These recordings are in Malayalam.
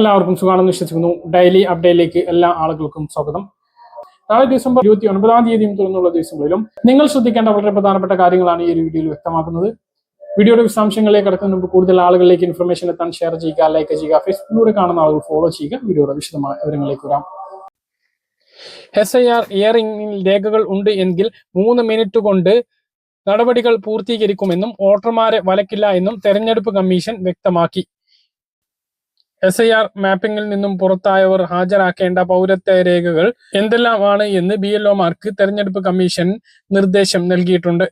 എല്ലാവർക്കും സുഖമാണെന്ന് വിശ്വസിക്കുന്നു. ഡെയിലി അപ്ഡേറ്റിലേക്ക് എല്ലാ ആളുകൾക്കും സ്വാഗതം. നാളെ ഡിസംബർ ഇരുപത്തി ഒൻപതാം തീയതിയും തുടർന്നുള്ള ദിവസങ്ങളിലും നിങ്ങൾ ശ്രദ്ധിക്കേണ്ട വളരെ പ്രധാനപ്പെട്ട കാര്യങ്ങളാണ് ഈ ഒരു വീഡിയോയിൽ വ്യക്തമാക്കുന്നത്. വീഡിയോയുടെ വിശദാംശങ്ങളിലേക്ക് കടക്കുന്നതിന് മുമ്പ് കൂടുതൽ ആളുകളിലേക്ക് ഇൻഫർമേഷൻ എത്താൻ ഷെയർ ചെയ്യുക ലൈക്ക് ചെയ്യുക ഫേസ്ബുക്കിലൂടെ കാണുന്ന ആളുകൾ ഫോളോ ചെയ്യുക. വീഡിയോയുടെ വിശദമായ വിവരങ്ങളിലേക്ക് വരാം. എസ് ഐ ആർ ഇയറിംഗിൽ രേഖകൾ ഉണ്ട് എങ്കിൽ മൂന്ന് മിനിറ്റ് കൊണ്ട് നടപടികൾ പൂർത്തീകരിക്കുമെന്നും വോട്ടർമാരെ വലക്കില്ല എന്നും തെരഞ്ഞെടുപ്പ് കമ്മീഷൻ വ്യക്തമാക്കി. എസ് ഐ ആർ മാപ്പിംഗിൽ നിന്നും പുറത്തായവർ ഹാജരാക്കേണ്ട പൗരത്വ രേഖകൾ എന്തെല്ലാമാണ് എന്ന് ബി എൽ ഒമാർക്ക് തെരഞ്ഞെടുപ്പ് കമ്മീഷൻ നിർദ്ദേശം നൽകിയിട്ടുണ്ട്.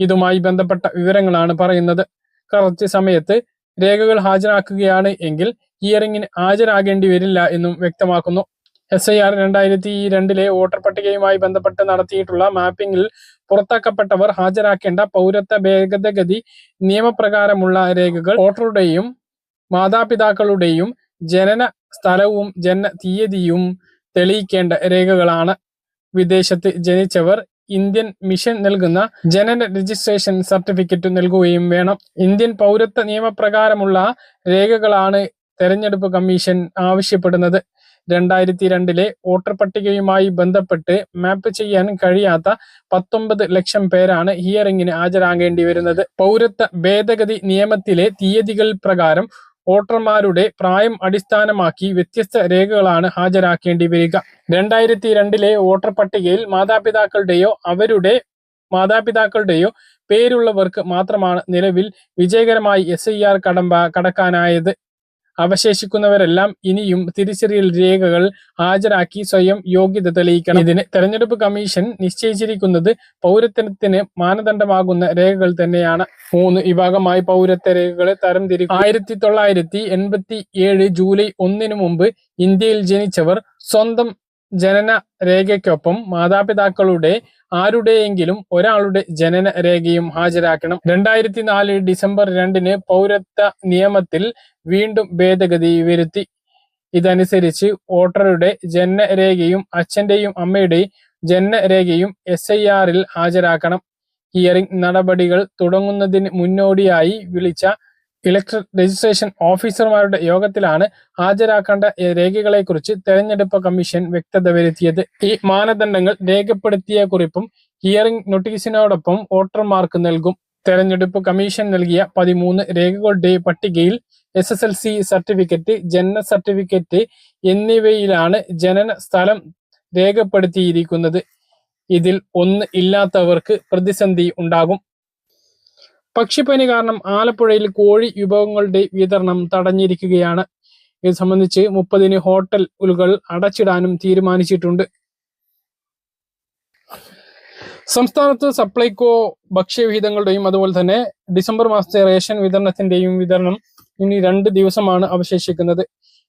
ഇതുമായി ബന്ധപ്പെട്ട വിവരങ്ങളാണ് പറയുന്നത്. കറക്റ്റ് സമയത്ത് രേഖകൾ ഹാജരാക്കുകയാണ് എങ്കിൽ ഹിയറിംഗിന് ഹാജരാകേണ്ടി വരില്ല എന്നും വ്യക്തമാക്കുന്നു. എസ് ഐ ആർ രണ്ടായിരത്തി രണ്ടിലെ വോട്ടർ പട്ടികയുമായി ബന്ധപ്പെട്ട് നടത്തിയിട്ടുള്ള മാപ്പിംഗിൽ പുറത്താക്കപ്പെട്ടവർ ഹാജരാക്കേണ്ട പൗരത്വ ഭേദഗതി നിയമപ്രകാരമുള്ള രേഖകൾ വോട്ടറുടെയും മാതാപിതാക്കളുടെയും ജനന സ്ഥലവും ജനന തീയതിയും തെളിയിക്കേണ്ട രേഖകളാണ്. വിദേശത്ത് ജനിച്ചവർ ഇന്ത്യൻ മിഷൻ നൽകുന്ന ജനന രജിസ്ട്രേഷൻ സർട്ടിഫിക്കറ്റ് നൽകുകയും വേണം. ഇന്ത്യൻ പൗരത്വ നിയമപ്രകാരമുള്ള രേഖകളാണ് തെരഞ്ഞെടുപ്പ് കമ്മീഷൻ ആവശ്യപ്പെടുന്നത്. രണ്ടായിരത്തി രണ്ടിലെ വോട്ടർ പട്ടികയുമായി ബന്ധപ്പെട്ട് മാപ്പ് ചെയ്യാൻ കഴിയാത്ത പത്തൊമ്പത് ലക്ഷം പേരാണ് ഹിയറിംഗിന് ഹാജരാകേണ്ടി വരുന്നത് പൗരത്വ ഭേദഗതി നിയമത്തിലെ തീയതികൾ പ്രകാരം വോട്ടർമാരുടെ പ്രായം അടിസ്ഥാനമാക്കി വ്യത്യസ്ത രേഖകളാണ് ഹാജരാക്കേണ്ടി വരിക. രണ്ടായിരത്തി രണ്ടിലെ വോട്ടർ പട്ടികയിൽ മാതാപിതാക്കളുടെയോ അവരുടെ മാതാപിതാക്കളുടെയോ പേരുള്ളവർക്ക് മാത്രമാണ് നിലവിൽ വിജയകരമായി എസ് ഐ ആർ കടമ്പ കടക്കാനായത്. അവശേഷിക്കുന്നവരെല്ലാം ഇനിയും തിരിച്ചറിയൽ രേഖകൾ ഹാജരാക്കി സ്വയം യോഗ്യത തെളിയിക്കണം. ഇതിന് തെരഞ്ഞെടുപ്പ് കമ്മീഷൻ നിശ്ചയിച്ചിരിക്കുന്നത് പൗരത്വത്തിന് മാനദണ്ഡമാകുന്ന രേഖകൾ തന്നെയാണ്. മൂന്ന് വിഭാഗമായി പൗരത്വ രേഖകളെ തരംതിരിക്കും. ആയിരത്തി തൊള്ളായിരത്തി എൺപത്തി ഏഴ് ജൂലൈ ഒന്നിനു മുമ്പ് ഇന്ത്യയിൽ ജനിച്ചവർ സ്വന്തം ജനന രേഖയ്ക്കൊപ്പം മാതാപിതാക്കളുടെ ആരുടെയെങ്കിലും ഒരാളുടെ ജനന രേഖയും ഹാജരാക്കണം. രണ്ടായിരത്തി നാല് ഡിസംബർ രണ്ടിന് പൗരത്വ നിയമത്തിൽ വീണ്ടും ഭേദഗതി വരുത്തി. ഇതനുസരിച്ച് വോട്ടറുടെ ജനനരേഖയും അച്ഛന്റെയും അമ്മയുടെയും ജനനരേഖയും എസ് ഐ ആറിൽ ഹാജരാക്കണം. ഹിയറിംഗ് നടപടികൾ തുടങ്ങുന്നതിന് മുന്നോടിയായി വിളിച്ച ഇലക്ട്രൽ രജിസ്ട്രേഷൻ ഓഫീസർമാരുടെ യോഗത്തിലാണ് ഹാജരാക്കേണ്ട രേഖകളെക്കുറിച്ച് തെരഞ്ഞെടുപ്പ് കമ്മീഷൻ വ്യക്തത വരുത്തിയത്. ഈ മാനദണ്ഡങ്ങൾ രേഖപ്പെടുത്തിയ കുറിപ്പും ഹിയറിംഗ് നോട്ടീസിനോടൊപ്പം വോട്ടർമാർക്ക് നൽകും. തെരഞ്ഞെടുപ്പ് കമ്മീഷൻ നൽകിയ പതിമൂന്ന് രേഖകളുടെ പട്ടികയിൽ S S L C certificate ജനന സർട്ടിഫിക്കറ്റ് എന്നിവയിലാണ് ജനന സ്ഥലം രേഖപ്പെടുത്തിയിരിക്കുന്നത്. ഇതിൽ ഒന്ന് ഇല്ലാത്തവർക്ക് പ്രതിസന്ധി ഉണ്ടാകും. പക്ഷിപ്പനി കാരണം ആലപ്പുഴയിൽ കോഴി വിഭവങ്ങളുടെ വിതരണം തടഞ്ഞിരിക്കുകയാണ്. ഇത് സംബന്ധിച്ച് മുപ്പതിന് ഹോട്ടലുകൾ അടച്ചിടാനും തീരുമാനിച്ചിട്ടുണ്ട്. സംസ്ഥാനത്ത് സപ്ലൈകോ ഭക്ഷ്യവിഹിതങ്ങളുടെയും അതുപോലെ തന്നെ ഡിസംബർ മാസത്തെ റേഷൻ വിതരണത്തിന്റെയും വിതരണം ഇനി രണ്ട് ദിവസമാണ് അവശേഷിക്കുന്നത്.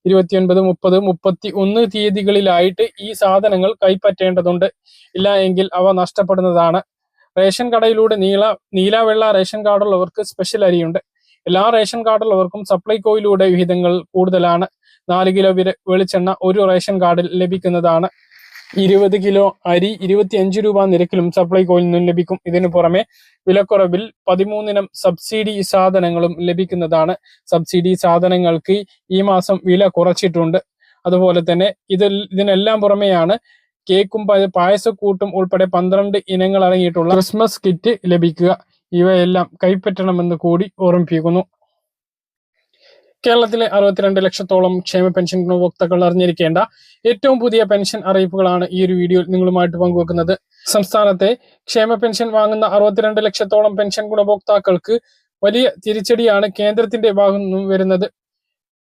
ഇരുപത്തിയൊൻപത് മുപ്പത് മുപ്പത്തി ഒന്ന് തീയതികളിലായിട്ട് ഈ സാധനങ്ങൾ കൈപ്പറ്റേണ്ടതുണ്ട്. ഇല്ല എങ്കിൽ അവ നഷ്ടപ്പെടുന്നതാണ്. റേഷൻ കടയിലൂടെ നീല നീല വെള്ള റേഷൻ കാർഡുള്ളവർക്ക് സ്പെഷ്യൽ അരിയുണ്ട്. എല്ലാ റേഷൻ കാർഡുള്ളവർക്കും സപ്ലൈകോയിലൂടെ വിഹിതങ്ങൾ കൂടുതലാണ്. നാല് കിലോ വില വെളിച്ചെണ്ണ ഒരു റേഷൻ കാർഡിൽ ലഭിക്കുന്നതാണ്. ഇരുപത് കിലോ അരി ഇരുപത്തി അഞ്ച് രൂപ നിരക്കിലും സപ്ലൈകോയിൽ നിന്നും ലഭിക്കും. ഇതിനു പുറമെ വിലക്കുറവിൽ പതിമൂന്നിനം സബ്സിഡി സാധനങ്ങളും ലഭിക്കുന്നതാണ്. സബ്സിഡി സാധനങ്ങൾക്ക് ഈ മാസം വില കുറച്ചിട്ടുണ്ട്. അതുപോലെ തന്നെ ഇതിൽ ഇതിനെല്ലാം പുറമെയാണ് കേക്കും പായസക്കൂട്ടും ഉൾപ്പെടെ പന്ത്രണ്ട് ഇനങ്ങൾ അടങ്ങിയിട്ടുള്ള ക്രിസ്മസ് കിറ്റ് ലഭിക്കുക. ഇവയെല്ലാം കൈപ്പറ്റണമെന്ന് കൂടി ഓർമ്മിപ്പിക്കുന്നു. കേരളത്തിലെ അറുപത്തിരണ്ട് ലക്ഷത്തോളം ക്ഷേമ പെൻഷൻ ഗുണഭോക്താക്കൾ അറിഞ്ഞിരിക്കേണ്ട ഏറ്റവും പുതിയ പെൻഷൻ അറിയിപ്പുകളാണ് ഈ ഒരു വീഡിയോയിൽ നിങ്ങളുമായിട്ട് പങ്കുവെക്കുന്നത്. സംസ്ഥാനത്തെ ക്ഷേമ പെൻഷൻ വാങ്ങുന്ന അറുപത്തിരണ്ട് ലക്ഷത്തോളം പെൻഷൻ ഗുണഭോക്താക്കൾക്ക് വലിയ തിരിച്ചടിയാണ് കേന്ദ്രത്തിന്റെ ഭാഗത്തു നിന്നും വരുന്നത്.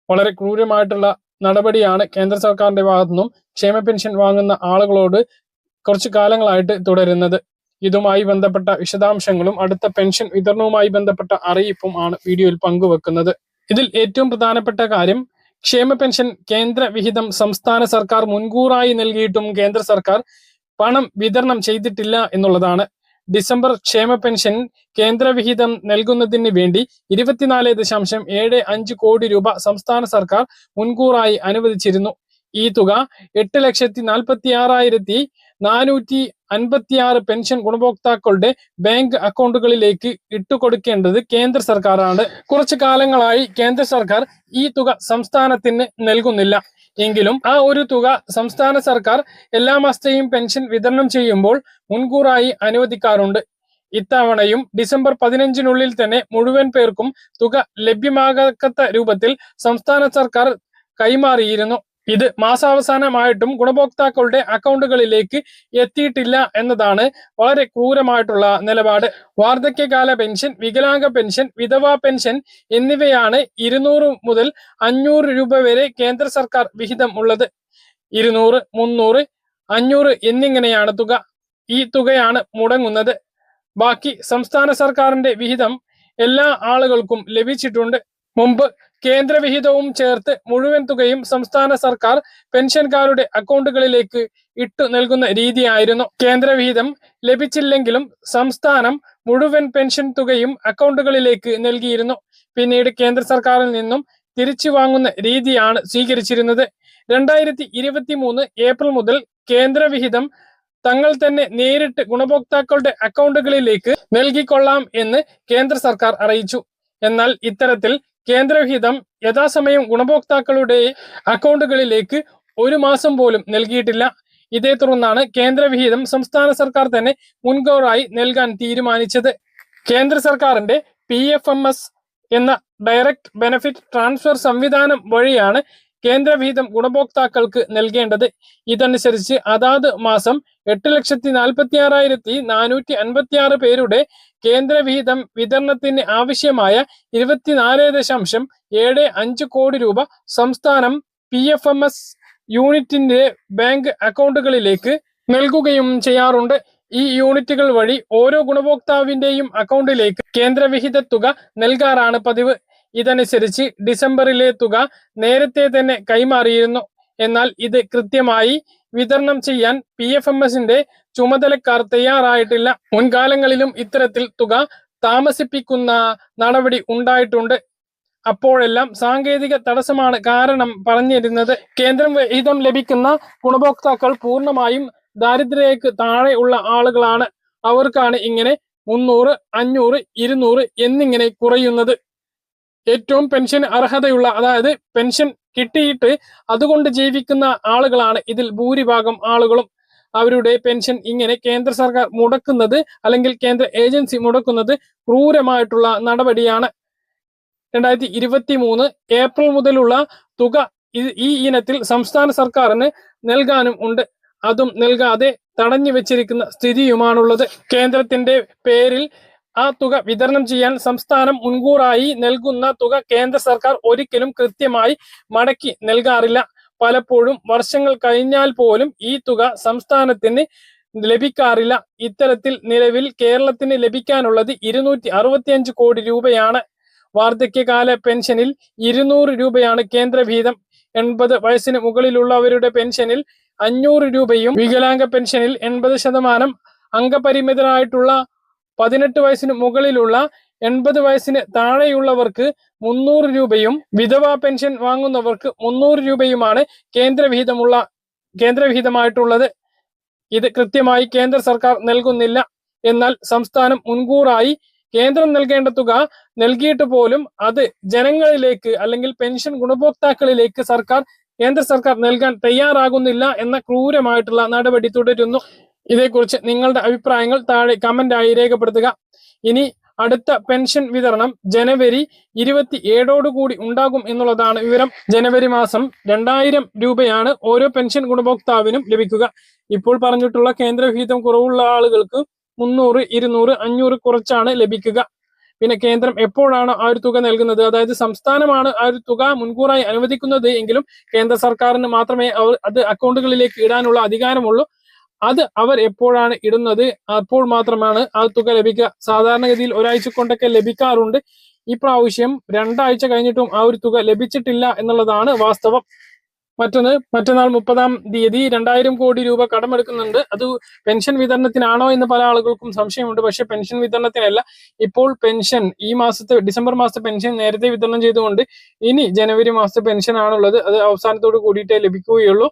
വളരെ ക്രൂരമായിട്ടുള്ള നടപടിയാണ് കേന്ദ്ര സർക്കാരിന്റെ ഭാഗത്തു നിന്നും ക്ഷേമ പെൻഷൻ വാങ്ങുന്ന ആളുകളോട് കുറച്ചു കാലങ്ങളായിട്ട് തുടരുന്നത്. ഇതുമായി ബന്ധപ്പെട്ട വിശദാംശങ്ങളും അടുത്ത പെൻഷൻ വിതരണവുമായി ബന്ധപ്പെട്ട അറിയിപ്പും ആണ് വീഡിയോയിൽ പങ്കുവെക്കുന്നത്. ഇതിൽ ഏറ്റവും പ്രധാനപ്പെട്ട കാര്യം ക്ഷേമ പെൻഷൻ കേന്ദ്ര വിഹിതം സംസ്ഥാന സർക്കാർ മുൻകൂറായി നൽകിയിട്ടും കേന്ദ്ര സർക്കാർ പണം വിതരണം ചെയ്തിട്ടില്ല എന്നുള്ളതാണ്. ഡിസംബർ ക്ഷേമ പെൻഷൻ കേന്ദ്രവിഹിതം നൽകുന്നതിന് വേണ്ടി ഇരുപത്തിനാല് ദശാംശം ഏഴ് അഞ്ച് കോടി രൂപ സംസ്ഥാന സർക്കാർ മുൻകൂറായി അനുവദിച്ചിരുന്നു. ഈ തുക എട്ട് ലക്ഷത്തി നാൽപ്പത്തി ആറായിരത്തി നാനൂറ്റി അൻപത്തിയാറ് പെൻഷൻ ഗുണഭോക്താക്കളുടെ ബാങ്ക് അക്കൗണ്ടുകളിലേക്ക് ഇട്ടുകൊടുക്കേണ്ടത് കേന്ദ്ര സർക്കാരാണ്. കുറച്ചു കാലങ്ങളായി കേന്ദ്ര സർക്കാർ ഈ തുക സംസ്ഥാനത്തിന് നൽകുന്നില്ല. എങ്കിലും ആ ഒരു തുക സംസ്ഥാന സർക്കാർ എല്ലാ മാസത്തെയും പെൻഷൻ വിതരണം ചെയ്യുമ്പോൾ മുൻകൂറായി അനുവദിക്കാറുണ്ട്. ഇത്തവണയും ഡിസംബർ പതിനഞ്ചിനുള്ളിൽ തന്നെ മുഴുവൻ പേർക്കും തുക ലഭ്യമാകത്ത രൂപത്തിൽ സംസ്ഥാന സർക്കാർ കൈമാറിയിരുന്നു. ഇത് മാസാവസാനമായിട്ടും ഗുണഭോക്താക്കളുടെ അക്കൗണ്ടുകളിലേക്ക് എത്തിയിട്ടില്ല എന്നതാണ് വളരെ ക്രൂരമായിട്ടുള്ള നിലപാട്. വാർദ്ധക്യകാല പെൻഷൻ വികലാംഗ പെൻഷൻ വിധവാ പെൻഷൻ എന്നിവയാണ് ഇരുന്നൂറ് മുതൽ അഞ്ഞൂറ് രൂപ വരെ കേന്ദ്ര സർക്കാർ വിഹിതം ഉള്ളത്. ഇരുന്നൂറ് മുന്നൂറ് അഞ്ഞൂറ് എന്നിങ്ങനെയാണ് തുക. ഈ തുകയാണ് മുടങ്ങുന്നത്. ബാക്കി സംസ്ഥാന സർക്കാരിന്റെ വിഹിതം എല്ലാ ആളുകൾക്കും ലഭിച്ചിട്ടുണ്ട്. മുമ്പ് കേന്ദ്ര വിഹിതവും ചേർത്ത് മുഴുവൻ തുകയും സംസ്ഥാന സർക്കാർ പെൻഷൻകാരുടെ അക്കൗണ്ടുകളിലേക്ക് ഇട്ടു നൽകുന്ന രീതിയായിരുന്നു. കേന്ദ്രവിഹിതം ലഭിച്ചില്ലെങ്കിലും സംസ്ഥാനം മുഴുവൻ പെൻഷൻ തുകയും അക്കൗണ്ടുകളിലേക്ക് നൽകിയിരുന്നു. പിന്നീട് കേന്ദ്ര സർക്കാരിൽ നിന്നും തിരിച്ചു വാങ്ങുന്ന രീതിയാണ് സ്വീകരിച്ചിരുന്നത്. രണ്ടായിരത്തി ഇരുപത്തി മൂന്ന് ഏപ്രിൽ മുതൽ കേന്ദ്രവിഹിതം തങ്ങൾ തന്നെ നേരിട്ട് ഗുണഭോക്താക്കളുടെ അക്കൗണ്ടുകളിലേക്ക് നൽകിക്കൊള്ളാം എന്ന് കേന്ദ്ര സർക്കാർ അറിയിച്ചു. എന്നാൽ ഇത്തരത്തിൽ കേന്ദ്രവിഹിതം യഥാസമയം ഗുണഭോക്താക്കളുടെ അക്കൗണ്ടുകളിലേക്ക് ഒരു മാസം പോലും നൽകിയിട്ടില്ല. ഇതേ തുടർന്നാണ് കേന്ദ്രവിഹിതം സംസ്ഥാന സർക്കാർ തന്നെ മുൻകൂറായി നൽകാൻ തീരുമാനിച്ചത്. കേന്ദ്ര സർക്കാരിന്റെ പി എഫ് എം എസ് എന്ന ഡയറക്ട് ബെനഫിറ്റ് ട്രാൻസ്ഫർ സംവിധാനം വഴിയാണ് കേന്ദ്രവിഹിതം ഗുണഭോക്താക്കൾക്ക് നൽകേണ്ടത്. ഇതനുസരിച്ച് അതാത് മാസം എട്ട് ലക്ഷത്തി നാൽപ്പത്തി ആറായിരത്തി നാനൂറ്റി അൻപത്തി ആറ് പേരുടെ കേന്ദ്രവിഹിതം വിതരണത്തിന് ആവശ്യമായ ഇരുപത്തിനാല് ദശാംശം ഏഴ് അഞ്ച് കോടി രൂപ സംസ്ഥാനം പി എഫ് എം എസ് യൂണിറ്റിന്റെ ബാങ്ക് അക്കൗണ്ടുകളിലേക്ക് നൽകുകയും ചെയ്യാറുണ്ട്. ഈ യൂണിറ്റുകൾ വഴി ഓരോ ഗുണഭോക്താവിന്റെയും അക്കൗണ്ടിലേക്ക് കേന്ദ്രവിഹിത തുക നൽകാറാണ് പതിവ്. ഇതനുസരിച്ച് ഡിസംബറിലെ തുക നേരത്തെ തന്നെ കൈമാറിയിരുന്നു. എന്നാൽ ഇത് കൃത്യമായി വിതരണം ചെയ്യാൻ പി എഫ് എം എസിന്റെ ചുമതലക്കാർ തയ്യാറായിട്ടില്ല. മുൻകാലങ്ങളിലും ഇത്തരത്തിൽ തുക താമസിപ്പിക്കുന്ന നടപടി ഉണ്ടായിട്ടുണ്ട്. അപ്പോഴെല്ലാം സാങ്കേതിക തടസ്സമാണ് കാരണം പറഞ്ഞിരുന്നത്. കേന്ദ്രം വിഹിതം ലഭിക്കുന്ന ഗുണഭോക്താക്കൾ പൂർണമായും ദാരിദ്ര്യക്ക് താഴെ ഉള്ള ആളുകളാണ്. അവർക്കാണ് ഇങ്ങനെ മുന്നൂറ് അഞ്ഞൂറ് ഇരുന്നൂറ് എന്നിങ്ങനെ കുറയുന്നത്. ഏറ്റവും പെൻഷൻ അർഹതയുള്ള അതായത് പെൻഷൻ കിട്ടിയിട്ട് അതുകൊണ്ട് ജീവിക്കുന്ന ആളുകളാണ് ഇതിൽ ഭൂരിഭാഗം ആളുകളും. അവരുടെ പെൻഷൻ ഇങ്ങനെ കേന്ദ്ര സർക്കാർ മുടക്കുന്നത് അല്ലെങ്കിൽ കേന്ദ്ര ഏജൻസി മുടക്കുന്നത് ക്രൂരമായിട്ടുള്ള നടപടിയാണ്. രണ്ടായിരത്തി ഇരുപത്തി മൂന്ന് ഏപ്രിൽ മുതലുള്ള തുക ഈ ഇനത്തിൽ സംസ്ഥാന സർക്കാരിന് നൽകാനും ഉണ്ട്. അതും നൽകാതെ തടഞ്ഞു വെച്ചിരിക്കുന്ന സ്ഥിതിയുമാണുള്ളത്. കേന്ദ്രത്തിന്റെ പേരിൽ ആ തുക വിതരണം ചെയ്യാൻ സംസ്ഥാനം മുൻകൂറായി നൽകുന്ന തുക കേന്ദ്ര സർക്കാർ ഒരിക്കലും കൃത്യമായി മടക്കി നൽകാറില്ല. പലപ്പോഴും വർഷങ്ങൾ കഴിഞ്ഞാൽ പോലും ഈ തുക സംസ്ഥാനത്തിന് ലഭിക്കാറില്ല. ഇത്തരത്തിൽ നിലവിൽ കേരളത്തിന് ലഭിക്കാനുള്ളത് ഇരുന്നൂറ്റി അറുപത്തിയഞ്ച് കോടി രൂപയാണ്. വാർദ്ധക്യകാല പെൻഷനിൽ ഇരുന്നൂറ് രൂപയാണ് കേന്ദ്ര വീതം എൺപത് വയസ്സിന് മുകളിലുള്ളവരുടെ പെൻഷനിൽ അഞ്ഞൂറ് രൂപയും വികലാംഗ പെൻഷനിൽ എൺപത് ശതമാനം അംഗപരിമിതരായിട്ടുള്ള പതിനെട്ട് വയസ്സിന് മുകളിലുള്ള എൺപത് വയസ്സിന് താഴെയുള്ളവർക്ക് മുന്നൂറ് രൂപയും വിധവാ പെൻഷൻ വാങ്ങുന്നവർക്ക് മുന്നൂറ് രൂപയുമാണ് കേന്ദ്രവിഹിതമുള്ള കേന്ദ്രവിഹിതമായിട്ടുള്ളത്. ഇത് കൃത്യമായി കേന്ദ്ര സർക്കാർ നൽകുന്നില്ല. എന്നാൽ സംസ്ഥാനം മുൻകൂറായി കേന്ദ്രം നൽകേണ്ട തുക നൽകിയിട്ട് പോലും അത് ജനങ്ങളിലേക്ക് അല്ലെങ്കിൽ പെൻഷൻ ഗുണഭോക്താക്കളിലേക്ക് സർക്കാർ കേന്ദ്ര സർക്കാർ നൽകാൻ തയ്യാറാകുന്നില്ല എന്ന ക്രൂരമായിട്ടുള്ള നടപടി തുടരുന്നു. ഇതേക്കുറിച്ച് നിങ്ങളുടെ അഭിപ്രായങ്ങൾ താഴെ കമന്റ് ആയി രേഖപ്പെടുത്തുക. ഇനി അടുത്ത പെൻഷൻ വിതരണം ജനുവരി ഇരുപത്തി ഏഴോടുകൂടി ഉണ്ടാകും എന്നുള്ളതാണ് വിവരം. ജനുവരി മാസം രണ്ടായിരം രൂപയാണ് ഓരോ പെൻഷൻ ഗുണഭോക്താവിനും ലഭിക്കുക. ഇപ്പോൾ പറഞ്ഞിട്ടുള്ള കേന്ദ്രവിഹിതം കുറവുള്ള ആളുകൾക്ക് മുന്നൂറ് ഇരുന്നൂറ് അഞ്ഞൂറ് കുറച്ചാണ് ലഭിക്കുക. പിന്നെ കേന്ദ്രം എപ്പോഴാണ് ആ ഒരു തുക നൽകുന്നത്? അതായത് സംസ്ഥാനമാണ് ആ ഒരു തുക മുൻകൂറായി അനുവദിക്കുന്നത് എങ്കിലും കേന്ദ്ര സർക്കാരിന് മാത്രമേ അത് അക്കൗണ്ടുകളിലേക്ക് ഇടാനുള്ള അധികാരമുള്ളൂ. അത് അവർ എപ്പോഴാണ് ഇടുന്നത്? അപ്പോൾ മാത്രമാണ് ആ തുക ലഭിക്കുക. സാധാരണഗതിയിൽ ഒരാഴ്ച കൊണ്ടൊക്കെ ലഭിക്കാറുണ്ട്. ഈ പ്രാവശ്യം രണ്ടാഴ്ച കഴിഞ്ഞിട്ടും ആ ഒരു തുക ലഭിച്ചിട്ടില്ല എന്നുള്ളതാണ് വാസ്തവം. മറ്റൊന്ന് മറ്റന്നാൾ മുപ്പതാം തീയതി രണ്ടായിരം കോടി രൂപ കടമെടുക്കുന്നുണ്ട്. അത് പെൻഷൻ വിതരണത്തിനാണോ എന്ന് പല ആളുകൾക്കും സംശയമുണ്ട്. പക്ഷെ പെൻഷൻ വിതരണത്തിനല്ല. ഇപ്പോൾ പെൻഷൻ ഈ മാസത്തെ ഡിസംബർ മാസത്തെ പെൻഷൻ നേരത്തെ വിതരണം ചെയ്തുകൊണ്ട് ഇനി ജനുവരി മാസത്തെ പെൻഷൻ ആണുള്ളത് അത് അവസാനത്തോട് കൂടിയിട്ടേ ലഭിക്കുകയുള്ളൂ.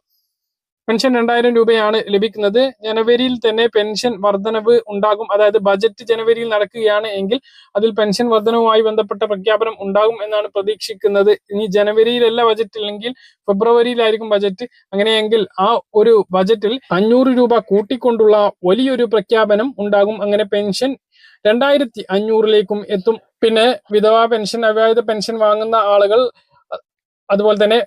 പെൻഷൻ രണ്ടായിരം രൂപയാണ് ലഭിക്കുന്നത്. ജനുവരിയിൽ തന്നെ പെൻഷൻ വർധനവ് ഉണ്ടാകും. അതായത് ബജറ്റ് ജനുവരിയിൽ നടക്കുകയാണ് എങ്കിൽ അതിൽ പെൻഷൻ വർധനവുമായി ബന്ധപ്പെട്ട പ്രഖ്യാപനം ഉണ്ടാകും എന്നാണ് പ്രതീക്ഷിക്കുന്നത്. ഇനി ജനുവരിയിലല്ല ബജറ്റ് ഇല്ലെങ്കിൽ ഫെബ്രുവരിയിലായിരിക്കും ബജറ്റ്. അങ്ങനെയെങ്കിൽ ആ ഒരു ബജറ്റിൽ അഞ്ഞൂറ് രൂപ കൂട്ടിക്കൊണ്ടുള്ള വലിയൊരു പ്രഖ്യാപനം ഉണ്ടാകും. അങ്ങനെ പെൻഷൻ രണ്ടായിരത്തി അഞ്ഞൂറിലേക്കും എത്തും. പിന്നെ വിധവാ പെൻഷൻ അവിവാഹിത പെൻഷൻ വാങ്ങുന്ന ആളുകൾ അതുപോലെ തന്നെ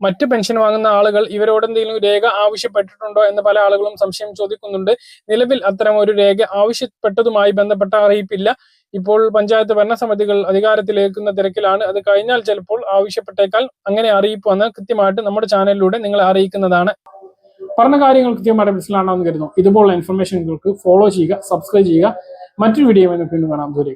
മറ്റ് പെൻഷൻ വാങ്ങുന്ന ആളുകൾ ഇവരോട് എന്തെങ്കിലും രേഖ ആവശ്യപ്പെട്ടിട്ടുണ്ടോ എന്ന് പല ആളുകളും സംശയം ചോദിക്കുന്നുണ്ട്. നിലവിൽ അത്തരം ഒരു രേഖ ആവശ്യപ്പെട്ടതുമായി ബന്ധപ്പെട്ട അറിയിപ്പില്ല. ഇപ്പോൾ പഞ്ചായത്ത് ഭരണസമിതികൾ അധികാരത്തിലേക്കുന്ന തിരക്കിലാണ്. അത് കഴിഞ്ഞാൽ ചിലപ്പോൾ ആവശ്യപ്പെട്ടേക്കാൾ അങ്ങനെ അറിയിപ്പ് വന്ന് കൃത്യമായിട്ട് നമ്മുടെ ചാനലിലൂടെ നിങ്ങളെ അറിയിക്കുന്നതാണ്. പറഞ്ഞ കാര്യങ്ങൾ കൃത്യമായിട്ട് മനസ്സിലാണെന്ന് കരുതുന്നു. ഇതുപോലുള്ള ഇൻഫർമേഷനുകൾക്ക് ഫോളോ ചെയ്യുക സബ്സ്ക്രൈബ് ചെയ്യുക. മറ്റൊരു വീഡിയോ വീണ്ടും കാണാം. ദൂരെ